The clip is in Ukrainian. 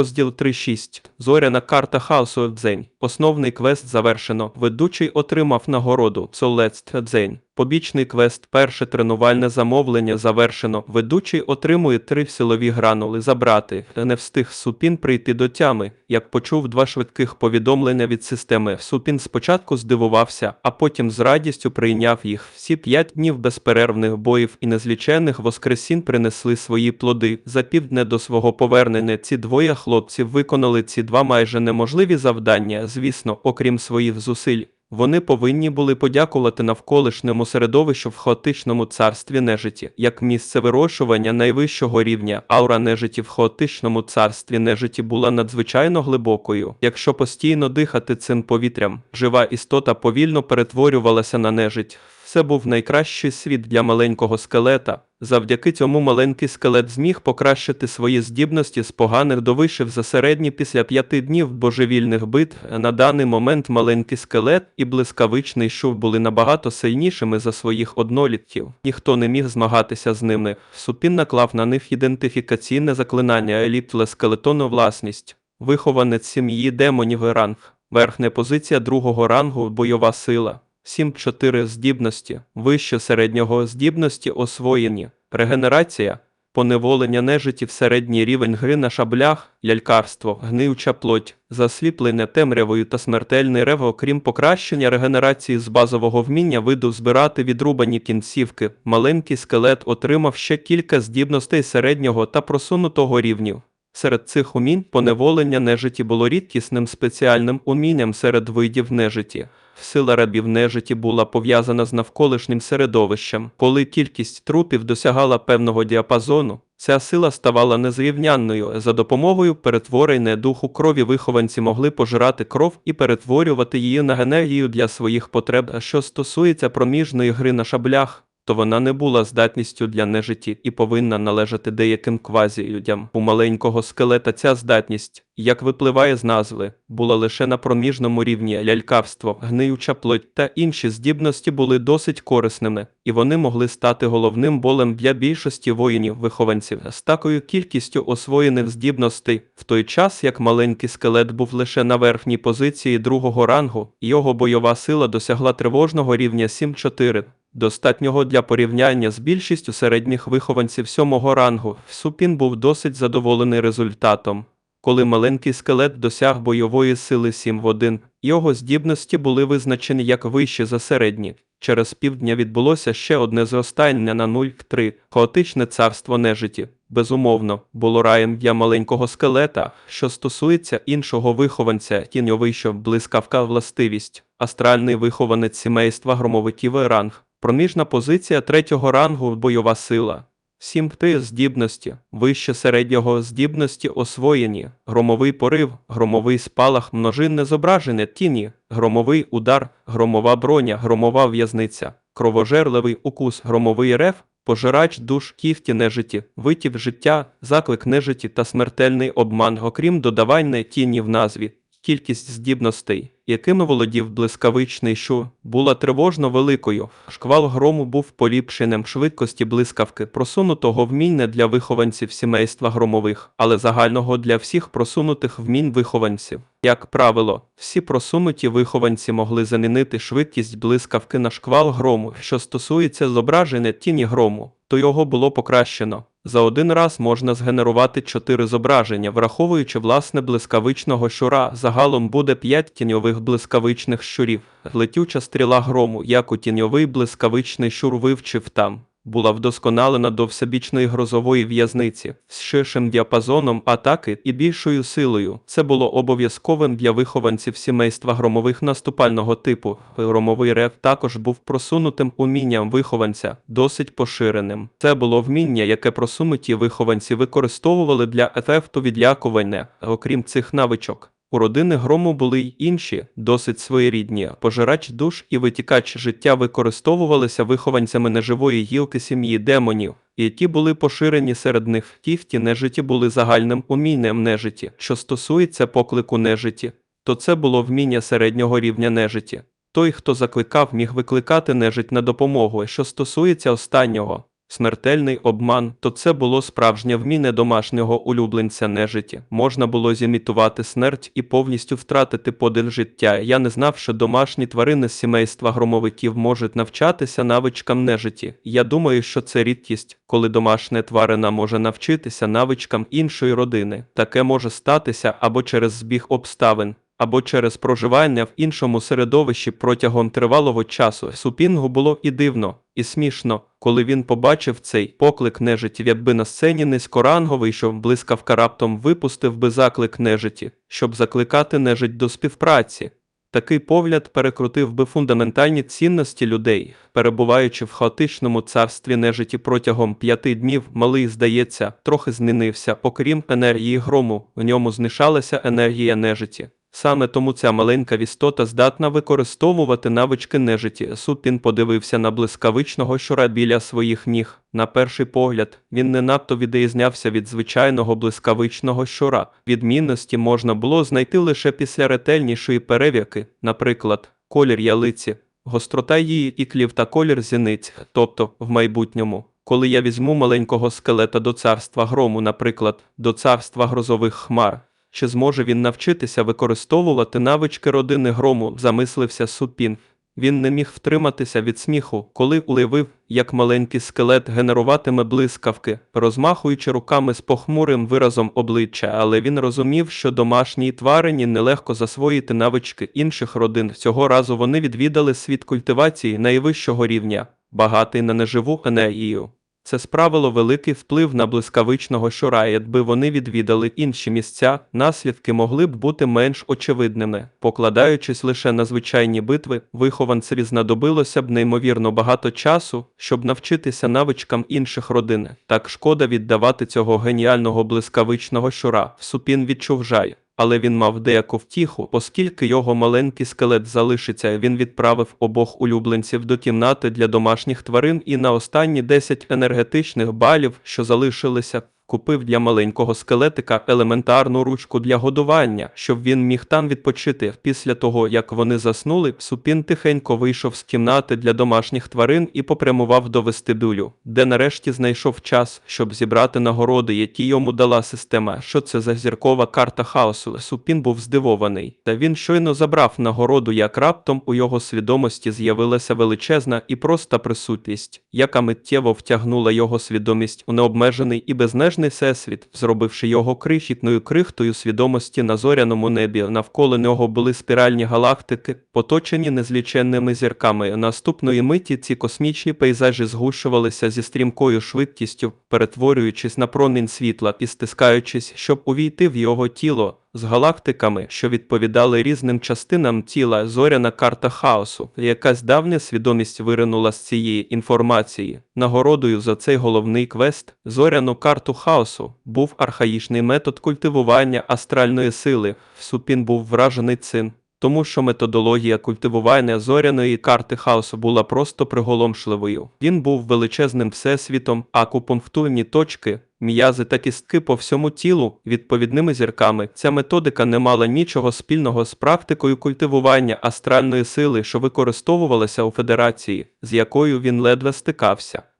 Розділ 3.6. Зоряна карта хаосу Дзень. Основний квест завершено. Ведучий отримав нагороду. Солець Дзень. Побічний квест. Перше тренувальне замовлення завершено. Ведучий отримує три силові гранули забрати. Не встиг Супін прийти до тями. Як почув два швидких повідомлення від системи, Супін спочатку здивувався, а потім з радістю прийняв їх. Всі п'ять днів безперервних боїв і незліченних воскресінь принесли свої плоди. За півдня до свого повернення ці двоє хлопців виконали ці два майже неможливі завдання. Звісно, окрім своїх зусиль. Вони повинні були подякувати навколишньому середовищу в хаотичному царстві нежиті, як місце вирощування найвищого рівня. Аура нежиті в хаотичному царстві нежиті була надзвичайно глибокою. Якщо постійно дихати цим повітрям, жива істота повільно перетворювалася на нежить. Це був найкращий світ для маленького скелета. Завдяки цьому маленький скелет зміг покращити свої здібності з поганих до вишив за середні після п'яти днів божевільних битв. На даний момент маленький скелет і блискавичний шув були набагато сильнішими за своїх однолітків. Ніхто не міг змагатися з ними. Супін наклав на них ідентифікаційне заклинання елітле скелетону власність. Вихованець сім'ї демонів і ранг. Верхня позиція другого рангу бойова сила. 7-4 здібності, вище середнього здібності освоєні, регенерація, поневолення нежиті в середній рівень гри на шаблях, лялькарство, гниюча плоть, засліплення темрявою та смертельний рев, окрім покращення регенерації з базового вміння виду збирати відрубані кінцівки, маленький скелет отримав ще кілька здібностей середнього та просунутого рівнів. Серед цих умінь поневолення нежиті було рідкісним спеціальним умінням серед видів нежиті. Сила рабів нежиті була пов'язана з навколишнім середовищем. Коли кількість трупів досягала певного діапазону, ця сила ставала незрівнянною. За допомогою перетворення духу крові вихованці могли пожирати кров і перетворювати її на енергію для своїх потреб. Що стосується проміжної гри на шаблях, то вона не була здатністю для нежиті і повинна належати деяким квазі-людям. У маленького скелета ця здатність, як випливає з назви, була лише на проміжному рівні лялькавство, гниюча плоть та інші здібності були досить корисними, і вони могли стати головним болем для більшості воїнів-вихованців з такою кількістю освоєних здібностей, в той час як маленький скелет був лише на верхній позиції другого рангу, його бойова сила досягла тривожного рівня 7-4 достатнього для порівняння з більшістю середніх вихованців сьомого рангу. Супін був досить задоволений результатом. Коли маленький скелет досяг бойової сили 7 в 1, його здібності були визначені як вищі за середні. Через півдня відбулося ще одне зростання на 0,3. Хаотичне царство нежиті. Безумовно, було раєм для маленького скелета, що стосується іншого вихованця, тіньовий, що блискавка властивість, астральний вихованець сімейства громовиків ранг. Проміжна позиція третього рангу бойова сила. 7 т здібності, вище середнього здібності освоєні, громовий порив, громовий спалах, множинне зображення тіні, громовий удар, громова броня, громова в'язниця, кровожерливий укус, громовий рев, пожирач душ, кіхті нежиті, витів життя, заклик нежиті та смертельний обман, окрім додавання тіні в назві. Кількість здібностей, якими володів блискавичний шу, була тривожно великою. Шквал грому був поліпшенням швидкості блискавки, просунутого вміння для вихованців сімейства громових, але загального для всіх просунутих вмінь вихованців. Як правило, всі просунуті вихованці могли замінити швидкість блискавки на шквал грому, що стосується зображення тіні грому, то його було покращено. За один раз можна згенерувати чотири зображення, враховуючи власне блискавичного щура, загалом буде п'ять тіньових блискавичних щурів. Летюча стріла грому, як у тіньовий блискавичний щур вивчив там. Була вдосконалена до всебічної грозової в'язниці з ширшим діапазоном атаки і більшою силою. Це було обов'язковим для вихованців сімейства громових наступального типу. Громовий рев також був просунутим умінням вихованця, досить поширеним. Це було вміння, яке просунуті вихованці використовували для ефекту відлякування, окрім цих навичок. У родини грому були й інші, досить своєрідні. Пожирач душ і витікач життя використовувалися вихованцями неживої гілки сім'ї демонів, і ті були поширені серед них. Ті в ті нежиті були загальним умінням нежиті. Що стосується поклику нежиті, то це було вміння середнього рівня нежиті. Той, хто закликав, міг викликати нежить на допомогу. Що стосується останнього, Смертельний обман, то це було справжнє вміння домашнього улюбленця нежиті. Можна було зімітувати смерть і повністю втратити подих життя. Я не знав, що домашні тварини з сімейства громовиків можуть навчатися навичкам нежиті. Я думаю, що це рідкість, коли домашня тварина може навчитися навичкам іншої родини. Таке може статися або через збіг обставин, або через проживання в іншому середовищі протягом тривалого часу. Супінгу було і дивно, і смішно, коли він побачив цей поклик нежиті, якби на сцені низькоранговий, що блискавка раптом випустив би заклик нежиті, щоб закликати нежить до співпраці. Такий погляд перекрутив би фундаментальні цінності людей, перебуваючи в хаотичному царстві нежиті протягом п'яти днів, малий, здається, трохи змінився, окрім енергії грому, в ньому знишалася енергія нежиті. Саме тому ця маленька істота здатна використовувати навички нежиті. Супін подивився на блискавичного щура біля своїх ніг. На перший погляд, він не надто відрізнявся від звичайного блискавичного щура. Відмінності можна було знайти лише після ретельнішої перевірки, наприклад, колір ялиці, гострота її іклів та колір зіниць, тобто в майбутньому. Коли я візьму маленького скелета до царства грому, наприклад, до царства грозових хмар, чи зможе він навчитися використовувати навички родини грому, замислився Супін. Він не міг втриматися від сміху, коли уявив, як маленький скелет генеруватиме блискавки, розмахуючи руками з похмурим виразом обличчя, але він розумів, що домашній тварині нелегко засвоїти навички інших родин. Цього разу вони відвідали світ культивації найвищого рівня, багатий на неживу енергію. Це справило великий вплив на блискавичного щура, якби вони відвідали інші місця, наслідки могли б бути менш очевидними. Покладаючись лише на звичайні битви, вихованцеві знадобилося б неймовірно багато часу, щоб навчитися навичкам інших родин. Так шкода віддавати цього геніального блискавичного щура. Супін відчув жай. Але він мав деяку втіху, оскільки його маленький скелет залишиться, він відправив обох улюбленців до кімнати для домашніх тварин і на останні 10 енергетичних балів, що залишилися, купив для маленького скелетика елементарну ручку для годування, щоб він міг там відпочити. Після того, як вони заснули, Супін тихенько вийшов з кімнати для домашніх тварин і попрямував до вестибюлю, де нарешті знайшов час, щоб зібрати нагороди, які йому дала система. Що це за зіркова карта хаосу? Супін був здивований. Та він щойно забрав нагороду, як раптом у його свідомості з'явилася величезна і проста присутність, яка миттєво втягнула його свідомість у необмежений і безнежний всесвіт, зробивши його крихітною крихтою свідомості на зоряному небі. Навколо нього були спіральні галактики, поточені незліченними зірками. Наступної миті ці космічні пейзажі згушувалися зі стрімкою швидкістю, перетворюючись на промінь світла і стискаючись, щоб увійти в його тіло. З галактиками, що відповідали різним частинам тіла, зоряна карта хаосу, якась давня свідомість виринула з цієї інформації. Нагородою за цей головний квест, зоряну карту хаосу, був архаїчний метод культивування астральної сили. Супін був вражений цим. Тому що методологія культивування зоряної карти хаосу була просто приголомшливою. Він був величезним всесвітом, акупунктурні точки, м'язи та кістки по всьому тілу відповідними зірками. Ця методика не мала нічого спільного з практикою культивування астральної сили, що використовувалася у Федерації, з якою він ледве стикався.